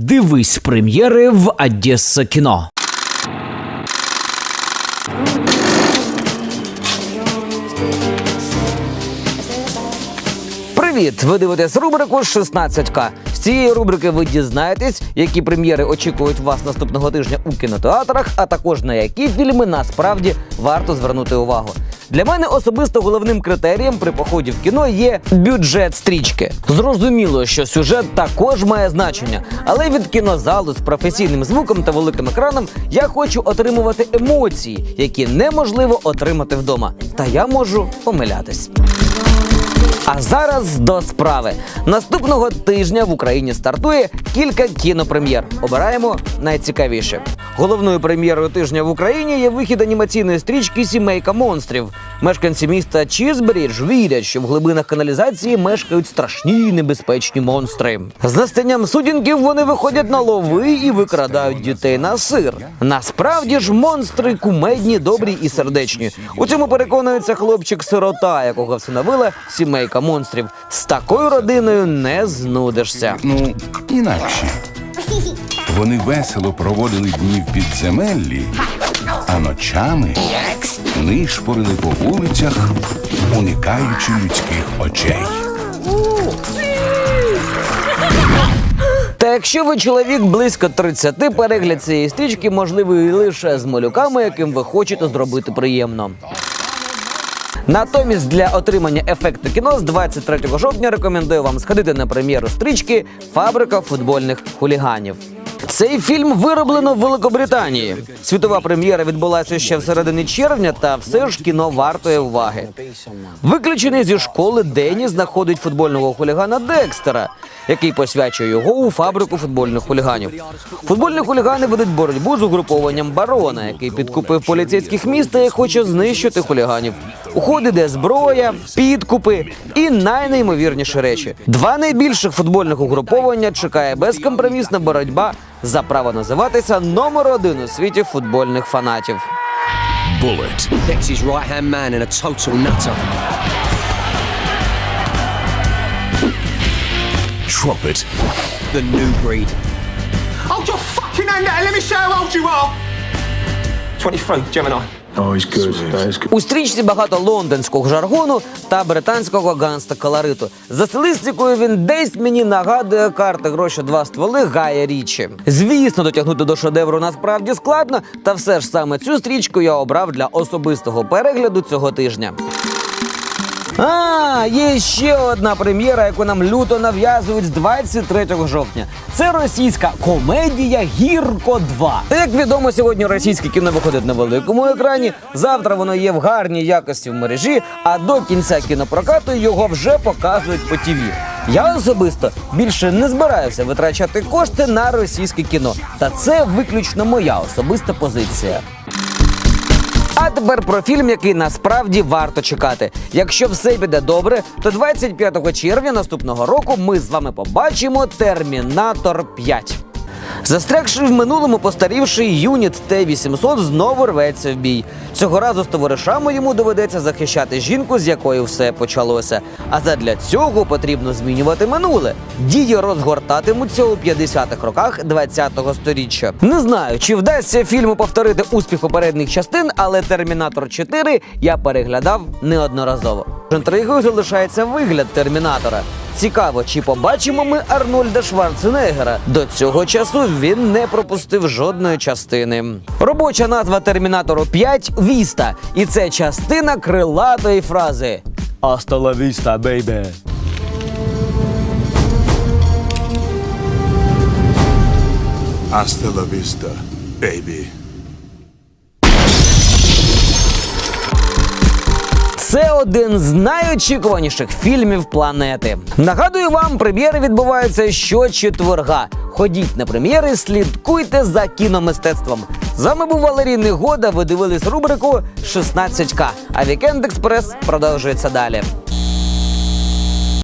Дивись прем'єри в Одесса кіно. Привіт! Ви дивитесь рубрику «16К». З цієї рубрики ви дізнаєтесь, які прем'єри очікують вас наступного тижня у кінотеатрах, а також на які фільми насправді варто звернути увагу. Для мене особисто головним критерієм при поході в кіно є бюджет стрічки. Зрозуміло, що сюжет також має значення, але від кінозалу з професійним звуком та великим екраном я хочу отримувати емоції, які неможливо отримати вдома. Та я можу помилятись. А зараз до справи. Наступного тижня в Україні стартує кілька кінопрем'єр. Обираємо найцікавіше. Головною прем'єрою тижня в Україні є вихід анімаційної стрічки Сімейка монстрів. Мешканці міста Чізбрідж вірять, що в глибинах каналізації мешкають страшні небезпечні монстри. З настанням сутінків вони виходять на лови і викрадають дітей на сир. Насправді ж монстри кумедні, добрі і сердечні. У цьому переконується хлопчик-сирота, якого всиновила сімейка монстрів. З такою родиною не знудишся. Ну, інакше. Вони весело проводили дні в підземеллі, а ночами нишпорили по вулицях, уникаючи людських очей. Та якщо ви чоловік близько 30, перегляд цієї стрічки можливий лише з малюками, яким ви хочете зробити приємно. Натомість для отримання ефекту кіно з 23 жовтня рекомендую вам сходити на прем'єру стрічки Фабрика футбольних хуліганів. Цей фільм вироблено в Великобританії. Світова прем'єра відбулася ще всередині червня, та все ж кіно вартує уваги. Виключений зі школи Дені знаходить футбольного хулігана Декстера, який посвячує його у фабрику футбольних хуліганів. Футбольні хулігани ведуть боротьбу з угрупованням барона, який підкупив поліцейських міста і хоче знищити хуліганів. У ход іде зброя, підкупи і найнеймовірніші речі. Два найбільших футбольних угруповання чекає безкомпромісна боротьба за право називатися номер один у світі футбольних фанатів. Bullet. Dexy's right hand man and a total nutter. Trumpet. The new breed. Hold your fucking hand out and let me show how old you are. 23, Gemini. У стрічці багато лондонського жаргону та британського ганста колориту. За стилістикою він десь мені нагадує карти гроші два стволи Гая Річі. Звісно, дотягнути до шедевру насправді складно, та все ж саме цю стрічку я обрав для особистого перегляду цього тижня. А, є ще одна прем'єра, яку нам люто нав'язують з 23 жовтня. Це російська комедія Гірко 2. Та як відомо, сьогодні російське кіно виходить на великому екрані. Завтра воно є в гарній якості в мережі, а до кінця кінопрокату його вже показують по ТІВІ. Я особисто більше не збираюся витрачати кошти на російське кіно. Та це виключно моя особиста позиція. А тепер про фільм, який насправді варто чекати. Якщо все піде добре, то 25 червня наступного року ми з вами побачимо Термінатор 5. Застрягши в минулому постарівший юніт Т-800 знову рветься в бій. Цього разу з товаришами йому доведеться захищати жінку, з якої все почалося. А задля цього потрібно змінювати минуле. Дії розгортатимуться у 50-х роках 20-го сторіччя. Не знаю, чи вдасться фільму повторити успіх попередніх частин, але Термінатор 4 я переглядав неодноразово. Інтригою залишається вигляд Термінатора. Цікаво, чи побачимо ми Арнольда Шварценеггера. До цього часу він не пропустив жодної частини. Робоча назва Термінатору 5 Віста, і це частина крилатої фрази «Hasta la vista, baby». Hasta la vista, baby. Це один з найочікуваніших фільмів планети. Нагадую вам, прем'єри відбуваються щочетверга. Ходіть на прем'єри, слідкуйте за кіномистецтвом. З вами був Валерій Негода. Ви дивились рубрику «16К». А Вікенд Експрес продовжується далі.